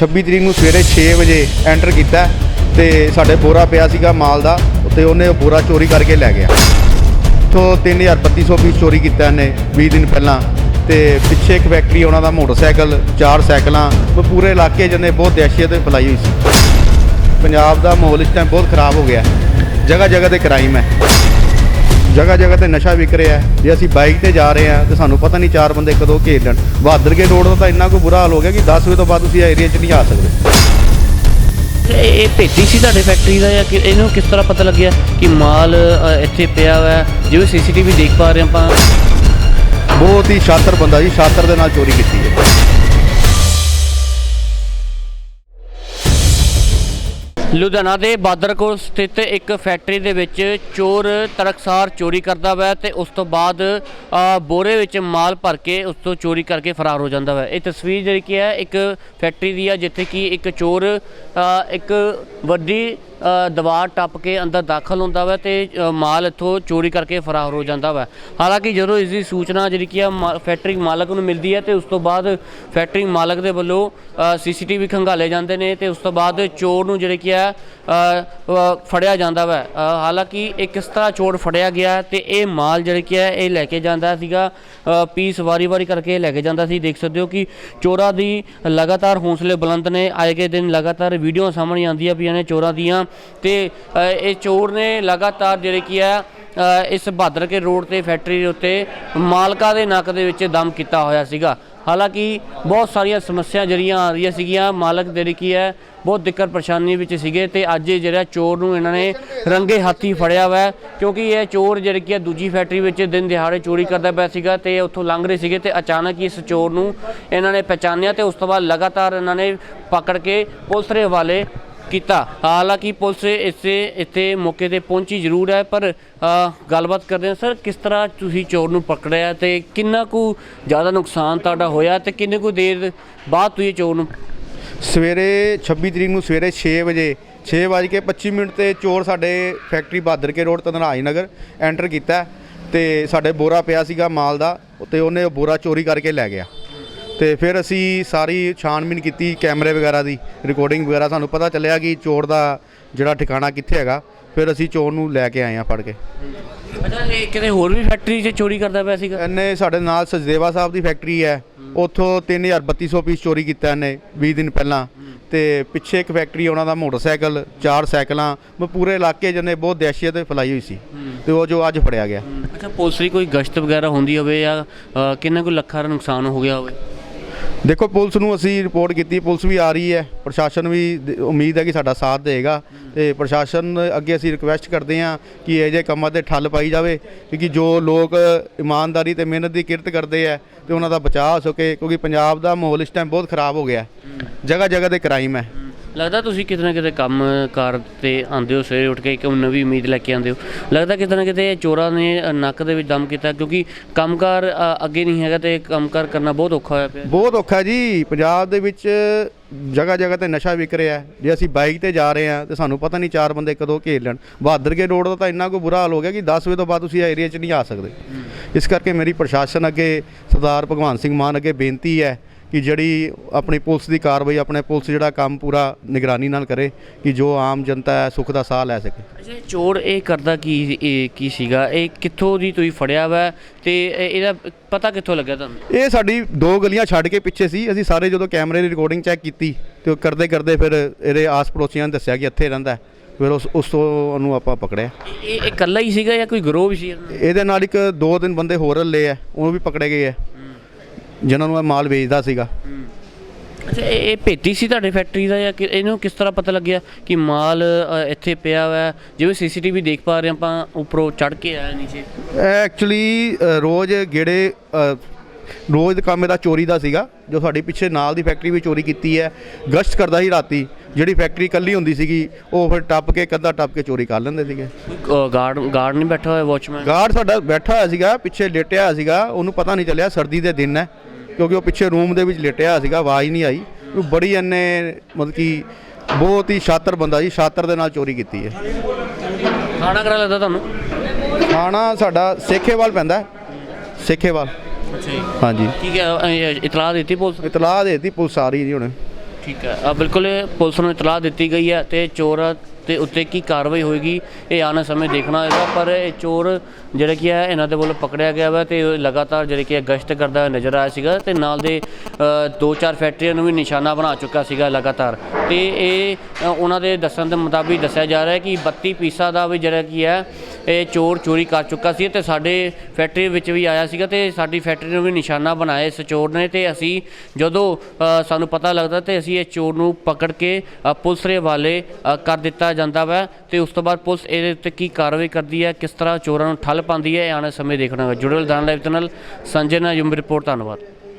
26 ਤਰੀਕ ਨੂੰ ਸਵੇਰੇ 6 ਵਜੇ ਐਂਟਰ ਕੀਤਾ ਤੇ ਸਾਡੇ ਬੋਰਾ ਪਿਆ ਸੀਗਾ ਮਾਲ ਦਾ ਤੇ ਉਹਨੇ ਉਹ ਬੋਰਾ ਚੋਰੀ ਕਰਕੇ ਲੈ ਗਿਆ। ਤੋਂ 3250 ਪੀਸ ਚੋਰੀ ਕੀਤਾ ਇਹਨੇ 20 ਦਿਨ ਪਹਿਲਾਂ। ਤੇ ਪਿੱਛੇ ਇੱਕ ਫੈਕਟਰੀ ਉਹਨਾਂ ਦਾ ਮੋਟਰਸਾਈਕਲ, ਚਾਰ ਸਾਈਕਲਾਂ ਉਹ ਪੂਰੇ ਇਲਾਕੇ ਜਨੇ ਬਹੁਤ ਦਹਿਸ਼ਤ ਫੈਲਾਈ ਹੋਈ ਸੀ। ਪੰਜਾਬ ਦਾ ਮਾਹੌਲ ਇਸ ਟਾਈਮ ਬਹੁਤ ਖਰਾਬ ਹੋ ਗਿਆ। ਜਗ੍ਹਾ ਜਗ੍ਹਾ ਤੇ ਕ੍ਰਾਈਮ ਹੈ। ਜਗ੍ਹਾ ਜਗ੍ਹਾ ਤੇ ਨਸ਼ਾ ਵਿਕ ਰਿਹਾ ਜੇ ਅਸੀਂ ਬਾਈਕ ਤੇ ਜਾ ਰਹੇ ਹਾਂ ਤੇ ਸਾਨੂੰ ਪਤਾ ਨਹੀਂ ਚਾਰ ਬੰਦੇ ਕਦੋਂ ਘੇਰ ਲੈਣ। ਬਹਾਦਰਗੇ ਰੋਡ ਦਾ ਤਾਂ ਇੰਨਾ ਕੋ ਬੁਰਾ ਹਾਲ ਹੋ ਗਿਆ ਕਿ 10 ਵਜੇ ਤੋਂ ਬਾਅਦ ਤੁਸੀਂ ਏਰੀਆ 'ਚ ਨਹੀਂ ਆ ਸਕਦੇ। ਇਹ ਭੇਤੀ ਸੀ ਤੁਹਾਡੇ ਫੈਕਟਰੀ ਦਾ ਜਾਂ ਕਿ ਇਹਨੂੰ ਕਿਸ ਤਰ੍ਹਾਂ ਪਤਾ ਲੱਗਿਆ ਕਿ ਮਾਲ ਇੱਥੇ ਪਿਆ ਹੋਇਆ? ਜਿਵੇਂ ਸੀਸੀਟੀਵੀ ਦੇਖ ਪਾ ਰਹੇ ਆਪਾਂ। ਬਹੁਤ ਹੀ ਸ਼ਾਤਰ ਬੰਦਾ ਜੀ ਸ਼ਾਤਰ ਦੇ ਨਾਲ ਚੋਰੀ ਕੀਤੀ ਹੈ। ਲੁਧਿਆਣਾ ਦੇ ਬਾਦਰਕੋਟ ਸਥਿਤ ਇੱਕ ਫੈਕਟਰੀ ਦੇ ਵਿੱਚ ਚੋਰ ਤੜਕਸਾਰ ਚੋਰੀ ਕਰਦਾ ਵਾ ਤੇ ਉਸ ਤੋਂ ਬਾਅਦ ਬੋਰੇ ਵਿੱਚ ਮਾਲ ਭਰ ਕੇ ਉਸ ਤੋਂ ਚੋਰੀ ਕਰਕੇ ਫਰਾਰ ਹੋ ਜਾਂਦਾ ਵਾ। ਇਹ ਤਸਵੀਰ ਜਿਹੜੀ ਕਿ ਹੈ, ਇੱਕ ਫੈਕਟਰੀ ਦੀ ਆ, ਜਿੱਥੇ ਕਿ ਇੱਕ ਚੋਰ ਇੱਕ ਵੱਡੀ ਦੀਵਾਰ ਟੱਪ ਕੇ ਅੰਦਰ ਦਾਖਲ ਹੁੰਦਾ ਵਾ ਤੇ ਮਾਲ ਇੱਥੋਂ ਚੋਰੀ ਕਰਕੇ ਫਰਾਰ ਹੋ ਜਾਂਦਾ ਵਾ। ਹਾਲਾਂਕਿ ਜਦੋਂ ਇਸ ਦੀ ਸੂਚਨਾ ਜਿਹੜੀ ਕਿ ਆ ਮਾ- ਫੈਕਟਰੀ ਮਾਲਕ ਨੂੰ ਮਿਲਦੀ ਹੈ ਤੇ ਉਸ ਤੋਂ ਬਾਅਦ ਫੈਕਟਰੀ ਮਾਲਕ ਦੇ ਵੱਲੋਂ ਸੀਸੀਟੀਵੀ ਖੰਗਾਲੇ ਜਾਂਦੇ ਨੇ ਤੇ ਉਸ ਤੋਂ ਬਾਅਦ ਚੋਰ ਨੂੰ ਜਿਹੜੇ ਕਿ ਆ ਫੜਿਆ ਜਾਂਦਾ ਵਾ। ਹਾਲਾਂਕਿ ਇਹ ਕਿਸ ਤਰ੍ਹਾਂ ਚੋਰ ਫੜਿਆ ਗਿਆ ਤੇ ਇਹ ਮਾਲ ਜਿਹੜੇ ਕਿ ਆ, ਇਹ ਲੈ ਕੇ ਜਾਂਦਾ ਸੀਗਾ ਪੀਸ ਵਾਰੀ-ਵਾਰੀ ਕਰਕੇ ਲੈ ਕੇ ਜਾਂਦਾ ਸੀ। ਦੇਖ ਸਕਦੇ ਹੋ ਕਿ ਚੋਰਾਂ ਦੀ ਲਗਾਤਾਰ ਹੌਸਲੇ ਬੁਲੰਦ ਨੇ। ਆਏ ਗਏ ਦਿਨ ਲਗਾਤਾਰ ਵੀਡੀਓ ਸਾਹਮਣੇ ਆਉਂਦੀਆਂ ਪਈਆਂ ਨੇ ਚੋਰਾਂ ਦੀਆਂ। ਤੇ ਇਹ ਚੋਰ ਨੇ ਲਗਾਤਾਰ ਜਿਹੜੇ ਕੀ ਆ ਇਸ ਬਹਾਦਰ ਕੇ ਰੋਡ ਤੇ, ਫੈਕਟਰੀ ਦੇ ਉੱਤੇ ਮਾਲਕਾ ਦੇ ਨੱਕ ਦੇ ਵਿੱਚ ਦਮ ਕੀਤਾ ਹੋਇਆ ਸੀਗਾ। ਹਾਲਾਂਕਿ ਬਹੁਤ ਸਾਰੀਆਂ ਸਮੱਸਿਆ ਜਿਹੜੀਆਂ ਆ ਰਹੀਆਂ ਸੀਗੀਆਂ, ਮਾਲਕ ਜਿਹੜੀ ਕੀ ਹੈ, ਬਹੁਤ ਦਿੱਕਤ ਪਰੇਸ਼ਾਨੀ ਵਿੱਚ ਸੀਗੇ ਤੇ ਅੱਜ ਇਹ ਜਿਹੜਾ ਚੋਰ ਨੂੰ ਇਹਨਾਂ ਨੇ ਰੰਗੇ ਹੱਥੀ ਫੜਿਆ ਹੋਇਆ ਕਿਉਂਕਿ ਇਹ ਚੋਰ ਜਿਹੜੀ ਕੀ ਹੈ, ਦੂਜੀ ਫੈਕਟਰੀ ਵਿੱਚ ਦਿਨ ਦਿਹਾੜੇ ਚੋਰੀ ਕਰਦਾ ਪਿਆ ਸੀਗਾ ਤੇ ਉੱਥੋਂ ਲੰਘ ਰਹੇ ਸੀਗੇ ਤੇ ਅਚਾਨਕ ਹੀ ਇਸ ਚੋਰ ਨੂੰ ਇਹਨਾਂ ਨੇ ਪਛਾਣਿਆ ਤੇ ਉਸ ਤੋਂ ਬਾਅਦ ਲਗਾਤਾਰ ਇਹਨਾਂ ਨੇ ਪਕੜ ਕੇ ਪੁਲਿਸ ਦੇ ਹਵਾਲੇ ਕੀਤਾ। ਹਾਲਾਂਕਿ ਪੁਲਿਸ ਇਸੇ, ਇੱਥੇ ਮੌਕੇ ਤੇ ਪਹੁੰਚੀ ਜ਼ਰੂਰ ਹੈ, ਪਰ ਗੱਲਬਾਤ ਕਰਦੇ ਹਾਂ। ਸਰ, ਕਿਸ ਤਰ੍ਹਾਂ ਤੁਸੀਂ ਚੋਰ ਨੂੰ ਪਕੜਿਆ ਤੇ ਕਿੰਨਾ ਕੁ ਜ਼ਿਆਦਾ ਨੁਕਸਾਨ ਤੁਹਾਡਾ ਹੋਇਆ ਤੇ ਕਿੰਨੇ ਕੁ ਦੇਰ ਬਾਅਦ ਤੁਸੀਂ ਚੋਰ ਨੂੰ ਸਵੇਰੇ 26 ਤਰੀਕ ਨੂੰ ਸਵੇਰੇ 6 ਵਜੇ 6 ਵਜੇ ਕੇ 25 ਮਿੰਟ ਤੇ ਚੋਰ ਸਾਡੇ factory Bahadur Ke road Tanraj Nagar enter ਕੀਤਾ ਤੇ ਸਾਡੇ ਬੋਰਾ ਪਿਆ ਸੀਗਾ ਮਾਲ ਦਾ ਤੇ ਉਹਨੇ ਉਹ ਬੋਰਾ ਚੋਰੀ ਕਰਕੇ ਲੈ ਗਿਆ। ਤੇ ਫਿਰ ਅਸੀਂ ਸਾਰੀ ਛਾਣਬੀਨ ਕੀਤੀ ਕੈਮਰੇ ਵਗੈਰਾ ਦੀ ਰਿਕਾਰਡਿੰਗ ਵਗੈਰਾ ਸਾਨੂੰ ਪਤਾ ਚੱਲਿਆ ਕਿ ਚੋਰ ਦਾ ਜਿਹੜਾ ਠਿਕਾਣਾ ਕਿੱਥੇ ਹੈਗਾ। ਫਿਰ ਅਸੀਂ ਚੋਰ ਨੂੰ ਲੈ ਕੇ ਆਏ ਆ ਫੜ ਕੇ। ਅੱਛਾ ਇਹ ਕਿਤੇ ਹੋਰ ਵੀ ਫੈਕਟਰੀ 'ਚ ਚੋਰੀ ਕਰਦਾ ਪਿਆ ਸੀਗਾ? ਇਹਨੇ ਸਾਡੇ ਨਾਲ ਸਚਦੇਵਾ ਸਾਹਿਬ ਦੀ ਫੈਕਟਰੀ ਹੈ। ਉੱਥੋਂ 3250 ਪੀਸ ਚੋਰੀ ਕੀਤਾ ਇਹਨੇ 20 ਦਿਨ ਪਹਿਲਾਂ। ਤੇ ਪਿੱਛੇ ਇੱਕ ਫੈਕਟਰੀ ਉਹਨਾਂ ਦਾ ਮੋਟਰਸਾਈਕਲ ਚਾਰ ਸਾਈਕਲਾਂ ਉਹ ਪੂਰੇ ਇਲਾਕੇ ਜਨੇ ਬਹੁਤ ਦਹਿਸ਼ਤ ਫੈਲਾਈ ਹੋਈ ਸੀ। ਤੇ ਉਹ ਜੋ ਅੱਜ ਫੜਿਆ ਗਿਆ। ਅੱਛਾ ਪੁਲਿਸ ਦੀ ਕੋਈ ਗਸ਼ਤ ਵਗੈਰਾ ਹੁੰਦੀ ਹੋਵੇ ਜਾਂ ਕਿੰਨਾ ਕੁ ਲੱਖਾਂ ਦਾ ਨੁਕਸਾਨ ਹੋ ਗਿਆ ਹੋਵੇ? ਦੇਖੋ, ਪੁਲਿਸ ਨੂੰ ਅਸੀਂ ਰਿਪੋਰਟ ਕੀਤੀ, ਪੁਲਿਸ ਵੀ ਆ ਰਹੀ ਹੈ। ਪ੍ਰਸ਼ਾਸਨ ਵੀ ਦ- ਉਮੀਦ ਹੈ ਕਿ ਸਾਡਾ ਸਾਥ ਦੇਗਾ। ਤੇ ਪ੍ਰਸ਼ਾਸਨ ਅੱਗੇ ਅਸੀਂ ਰਿਕੁਐਸਟ ਕਰਦੇ ਹਾਂ ਕਿ ਇਹ ਜੇ ਕੰਮਾਂ ਤੇ ਠੱਲ ਪਾਈ ਜਾਵੇ, ਕਿਉਂਕਿ ਜੋ ਲੋਕ ਇਮਾਨਦਾਰੀ ਤੇ ਮਿਹਨਤ ਦੀ ਕਿਰਤ ਕਰਦੇ ਹੈ ਤੇ ਉਹਨਾਂ ਦਾ ਬਚਾਅ ਹੋ ਸਕੇ, ਕਿਉਂਕਿ ਪੰਜਾਬ ਦਾ ਮਾਹੌਲ ਇਸ ਟਾਈਮ ਬਹੁਤ ਖਰਾਬ ਹੋ ਗਿਆ ਜਗ੍ਹਾ ਜਗ੍ਹਾ ਤੇ ਕ੍ਰਾਈਮ ਹੈ। ਲੱਗਦਾ ਤੁਸੀਂ ਕਿਤੇ ਨਾ ਕਿਤੇ ਕੰਮ ਕਾਰ ਤੇ ਆਉਂਦੇ ਹੋ ਸਵੇਰੇ ਉੱਠ ਕੇ ਇੱਕ ਨਵੀਂ ਉਮੀਦ ਲੈ ਕੇ ਆਉਂਦੇ ਹੋ। ਲੱਗਦਾ ਕਿਤੇ ਨਾ ਕਿਤੇ ਇਹ ਚੋਰਾਂ ਨੇ ਨੱਕ ਦੇ ਵਿੱਚ ਦਮ ਕੀਤਾ ਕਿਉਂਕਿ ਕੰਮਕਾਰ ਅੱਗੇ ਨਹੀਂ ਹੈਗਾ ਤੇ ਕੰਮਕਾਰ ਕਰਨਾ ਬਹੁਤ ਔਖਾ ਹੋਇਆ ਪਿਆ। ਬਹੁਤ ਔਖਾ ਜੀ। ਪੰਜਾਬ ਦੇ ਵਿੱਚ ਜਗ੍ਹਾ ਜਗ੍ਹਾ ਤੇ ਨਸ਼ਾ ਵਿਕ ਰਿਹਾ ਜੇ ਅਸੀਂ ਬਾਈਕ ਤੇ ਜਾ ਰਹੇ ਹਾਂ ਤੇ ਸਾਨੂੰ ਪਤਾ ਨਹੀਂ ਚਾਰ ਬੰਦੇ ਕਦੋਂ ਘੇਰ ਲੈਣ। ਬਹਾਦਰਗੇ ਰੋਡ ਦਾ ਤਾਂ ਇੰਨਾ ਕੋ ਬੁਰਾ ਹਾਲ ਹੋ ਗਿਆ ਕਿ 10 ਵਜੇ ਤੋਂ ਬਾਅਦ ਤੁਸੀਂ ਏਰੀਆ 'ਚ ਨਹੀਂ ਆ ਸਕਦੇ। ਇਸ ਕਰਕੇ ਮੇਰੀ ਪ੍ਰਸ਼ਾਸਨ ਅੱਗੇ ਸਰਦਾਰ ਭਗਵਾਨ ਸਿੰਘ ਮਾਨ ਅੱਗੇ ਬੇਨਤੀ ਹੈ ਕਿ ਜਿਹੜੀ ਆਪਣੀ ਪੁਲਿਸ ਦੀ ਕਾਰਵਾਈ ਆਪਣੇ ਪੁਲਿਸ ਜਿਹੜਾ ਕੰਮ ਪੂਰਾ ਨਿਗਰਾਨੀ ਨਾਲ ਕਰੇ ਕਿ ਜੋ ਆਮ ਜਨਤਾ ਹੈ ਸੁੱਖ ਦਾ ਸਾਹ ਲੈ ਸਕੇ। ਅੱਛਾ ਇਹ ਚੋਰ ਇਹ ਕਰਦਾ ਕੀ ਇਹ ਕੀ ਸੀਗਾ? ਇਹ ਕਿੱਥੋਂ ਦੀ ਤੁਸੀਂ ਫੜਿਆ ਵਾ? ਤੇ ਇਹ- ਇਹਦਾ ਪਤਾ ਕਿੱਥੋਂ ਲੱਗਿਆ ਤੁਹਾਨੂੰ? ਇਹ ਸਾਡੀ ਦੋ ਗਲੀਆਂ ਛੱਡ ਕੇ ਪਿੱਛੇ ਸੀ। ਅਸੀਂ ਸਾਰੇ ਜਦੋਂ ਕੈਮਰੇ ਦੀ ਰਿਕਾਰਡਿੰਗ ਚੈੱਕ ਕੀਤੀ ਤੇ ਉਹ ਕਰਦੇ ਕਰਦੇ ਫਿਰ ਇਹਦੇ ਆਸ ਪੜੋਸੀਆਂ ਨੇ ਦੱਸਿਆ ਕਿ ਇੱਥੇ ਰਹਿੰਦਾ ਹੈ। ਫਿਰ ਉਸ ਉਸ ਤੋਂ ਉਹਨੂੰ ਆਪਾਂ ਪਕੜਿਆ। ਇਹ ਇਹ ਇਕੱਲਾ ਹੀ ਸੀਗਾ ਜਾਂ ਕੋਈ ਗਰੋਹ ਵੀ ਸੀ ਇਹਦਾ? ਇਹਦੇ ਨਾਲ ਇੱਕ ਦੋ ਤਿੰਨ ਬੰਦੇ ਹੋਰ ਹੱਲੇ ਆ ਉਹ ਵੀ ਪਕੜੇ ਗਏ ਆ। ਜਿਨ੍ਹਾਂ ਨੂੰ ਇਹ ਮਾਲ ਵੇਚਦਾ ਸੀਗਾ। ਅੱਛਾ ਇਹ ਇਹ ਭੇਤੀ ਸੀ ਤੁਹਾਡੇ ਫੈਕਟਰੀ ਦਾ ਜਾਂ ਕਿ ਇਹਨੂੰ ਕਿਸ ਤਰ੍ਹਾਂ ਪਤਾ ਲੱਗਿਆ ਕਿ ਮਾਲ ਅ, ਇੱਥੇ ਪਿਆ ਹੋਇਆ ਹੈ? ਜਿਵੇਂ ਸੀਸੀਟੀਵੀ ਦੇਖ ਪਾ ਰਹੇ ਆਪਾਂ ਉੱਪਰੋਂ ਚੜ ਕੇ ਆਇਆ ਨੀਚੇ। ਐਕਚੁਅਲੀ ਰੋਜ਼ ਗੇੜੇ ਅ, ਰੋਜ਼ ਕੰਮ ਇਹਦਾ ਚੋਰੀ ਦਾ ਸੀਗਾ ਜੋ ਸਾਡੀ ਪਿੱਛੇ ਨਾਲ ਦੀ ਫੈਕਟਰੀ ਵੀ ਚੋਰੀ ਕੀਤੀ ਹੈ। ਗਸ਼ਤ ਕਰਦਾ ਸੀ ਰਾਤੀ ਜਿਹੜੀ ਫੈਕਟਰੀ ਕੱਲੀ ਹੁੰਦੀ ਸੀਗੀ ਉਹ ਫਿਰ ਟੱਪ ਕੇ ਕੱਦਾ ਟੱਪ ਕੇ ਚੋਰੀ ਕਰ ਲੈਂਦੇ ਸੀਗੇ। ਕੋਈ ਗਾਰਡ ਗਾਰਡ ਨਹੀਂ ਬੈਠਾ ਹੋਇਆ ਵਾਚਮੈਨ ਗਾਰਡ ਸਾਡਾ ਬੈਠਾ ਹੋਇਆ ਸੀਗਾ ਪਿੱਛੇ ਲੇਟਿਆ ਹੋਇਆ ਸੀਗਾ ਉਹਨੂੰ ਪਤਾ ਨਹੀਂ ਚੱਲਿਆ ਸਰਦੀ ਦੇ ਦਿਨ ਹੈ। ਕਿਉਂਕਿ ਉਹ ਪਿੱਛੇ ਰੂਮ ਦੇ ਵਿੱਚ ਲੇਟਿਆ ਸੀਗਾ ਆਵਾਜ਼ ਨਹੀਂ ਆਈ। ਉਹ ਬੜੀ ਇਹਨੇ ਮਤਲਬ ਕਿ ਬਹੁਤ ਹੀ ਸ਼ਾਤਰ ਬੰਦਾ ਜੀ ਸ਼ਾਤਰ ਦੇ ਨਾਲ ਚੋਰੀ ਕੀਤੀ ਹੈ। ਖਾਣਾ ਕਰਾ ਲੱਗਦਾ ਤੁਹਾਨੂੰ? ਥਾਣਾ ਸਾਡਾ ਸੇਖੇਵਾਲ ਪੈਂਦਾ। ਸੇਖੇਵਾਲ। ਹਾਂਜੀ। ਠੀਕ ਹੈ ਇਤਲਾਹ ਦਿੱਤੀ ਪੁਲਿਸ? ਇਤਲਾਹ ਦੇ ਦਿੱਤੀ ਪੁਲਿਸ ਆ ਰਹੀ ਜੀ ਹੁਣ ਠੀਕ ਹੈ। ਬਿਲਕੁਲ ਪੁਲਿਸ ਨੂੰ ਇਤਲਾਹ ਦਿੱਤੀ ਗਈ ਹੈ ਤੇ ਚੋਰ ਤੇ ਉੱਤੇ ਕੀ ਕਾਰਵਾਈ ਹੋਏਗੀ, ਇਹ ਆਉਣ ਸਮੇਂ ਦੇਖਣਾ ਹੋਏਗਾ ਪਰ ਇਹ ਚੋਰ ਜਿਹੜਾ ਕੀ ਹੈ, ਇਹਨਾਂ ਦੇ ਵੱਲੋਂ ਪਕੜਿਆ ਗਿਆ ਵਾ ਤੇ ਲਗਾਤਾਰ ਜਿਹੜੇ ਕੀ ਹੈ, ਗਸ਼ਤ ਕਰਦਾ ਹੋਇਆ ਨਜ਼ਰ ਆਇਆ ਸੀਗਾ ਤੇ ਨਾਲ ਦੇ ਦੋ ਚਾਰ ਫੈਕਟਰੀਆਂ ਨੂੰ ਵੀ ਨਿਸ਼ਾਨਾ ਬਣਾ ਚੁੱਕਾ ਸੀਗਾ ਲਗਾਤਾਰ। ਤੇ ਇਹ ਉਹਨਾਂ ਦੇ ਦੱਸਣ ਦੇ ਮੁਤਾਬਿਕ ਦੱਸਿਆ ਜਾ ਰਿਹਾ ਹੈ ਕਿ 32 ਪੀਸਾ ਦਾ ਵੀ ਜਿਹੜਾ ਕੀ ਹੈ ਇਹ ਚੋਰ ਚੋਰੀ ਕਰ ਚੁੱਕਾ ਸੀ ਤੇ ਸਾਡੇ ਫੈਕਟਰੀ ਵਿੱਚ ਵੀ ਆਇਆ ਸੀਗਾ ਤੇ ਸਾਡੀ ਫੈਕਟਰੀ ਨੂੰ ਵੀ ਨਿਸ਼ਾਨਾ ਬਣਾਇਆ ਇਸ ਚੋਰ ਨੇ ਤੇ ਅਸੀਂ ਜਦੋਂ ਸਾਨੂੰ ਪਤਾ ਲੱਗਦਾ ਤੇ ਅਸੀਂ ਇਹ ਚੋਰ ਨੂੰ ਪਕੜ ਕੇ ਪੁਲਿਸ ਦੇ ਹਵਾਲੇ ਕਰ ਦਿੱਤਾ ਜਾਂਦਾ ਵਾ ਤੇ ਉਸ ਤੋਂ ਬਾਅਦ ਪੁਲਿਸ ਇਹਦੇ ਉੱਤੇ ਕੀ ਕਾਰਵਾਈ ਕਰਦੀ ਹੈ, ਕਿਸ ਤਰ੍ਹਾਂ ਚੋਰਾਂ ਨੂੰ ਠੱਲ ਪਾਉਂਦੀ ਹੈ, ਇਹ ਆਉਣ ਸਮੇਂ ਦੇਖਣਾ ਹੋਵੇਗਾ ਜੁੜੇ ਲਦਾਨ ਲਾਈਵ ਚੈਨਲ ਸੰਜੇ ਨਾਲ ਯੂਮ ਰਿਪੋਰਟ, ਧੰਨਵਾਦ।